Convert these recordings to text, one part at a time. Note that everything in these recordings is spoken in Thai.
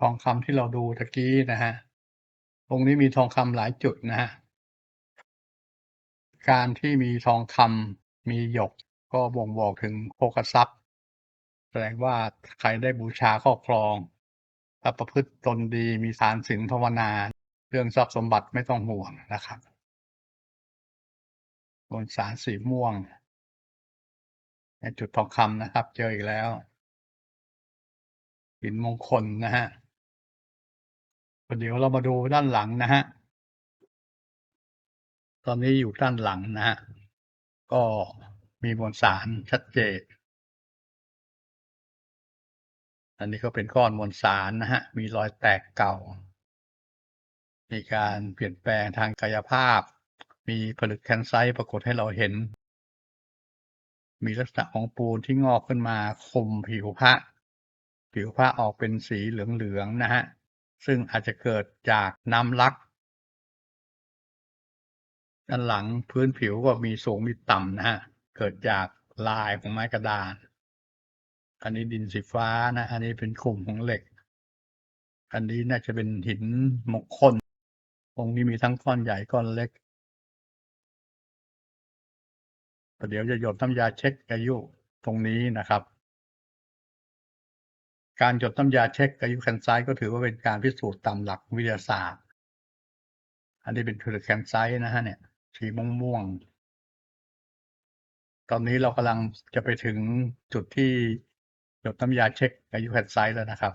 ทองคำที่เราดูตะกี้นะครับองนี้มีทองคำหลายจุดนะครับการที่มีทองคำมีหยกก็บ่งบอกถึงโภคทรัพย์ แสดงว่าใครได้บูชาครอบครองถ้าประพฤติตนดีมีทานศีลภาวนา เรื่องทรัพย์สมบัติไม่ต้องห่วงนะครับมวลสารสีม่วงในจุดทองคำนะครับ เจออีกแล้วหินมงคลนะครับ เดี๋ยวเรามาดูด้านหลังนะครับตอนนี้อยู่ด้านหลังนะครับก็มีมวลสารชัดเจน อันนี้ก็เป็นก้อนมวลสารนะครับมีรอยแตกเก่า มีการเปลี่ยนแปลงทางกายภาพ มีผลึกแคนไซต์ปรากฏให้เราเห็น มีลักษณะของปูนที่งอกขึ้นมาคมผิวพระ ผิวพระออกเป็นสีเหลืองๆนะครับ ซึ่งอาจจะเกิดจากน้ำลัก ด้านหลังพื้นผิวก็มีสูงมีต่ำนะครับเกิดจากลายของไม้กระดาน อันนี้ดินสีฟ้านะ อันนี้เป็นกลุ่มของเหล็ก อันนี้น่าจะเป็นหินมงคลองค์นี้มีทั้งก้อนใหญ่ก้อนเล็กเดี๋ยวจะหยดน้ำยาเช็คอายุตรงนี้นะครับ การหยดน้ำยาเช็คอายุแคนไซต์ก็ถือว่าเป็นการพิสูจน์ตามหลักวิทยาศาสตร์ อันนี้เป็นผลึกแคนไซต์นะฮะเนี่ยสีม่วงๆตอนนี้เรากำลังจะไปถึงจุดที่หยดน้ำยาเช็คอายุแคนไซต์แล้วนะครับ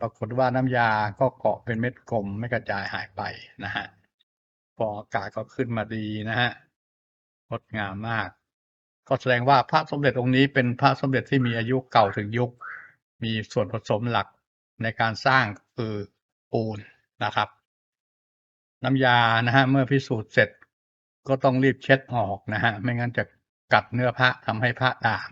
ปรากฏว่าน้ำยาก็เกาะเป็นเม็ดกลมไม่กระจายหายไปนะฮะฟออากาศก็ขึ้นมาดีนะฮะงดงามมาก ก็แสดงว่าพระสมเด็จองค์นี้เป็นพระสมเด็จที่มีอายุเก่าถึงยุค มีส่วนผสมหลักในการสร้างคือปูนนะครับ น้ำยานะฮะเมื่อพิสูจน์เสร็จก็ต้องรีบเช็ดออกนะฮะไม่งั้นจะกัดเนื้อพระทำให้พระด่าง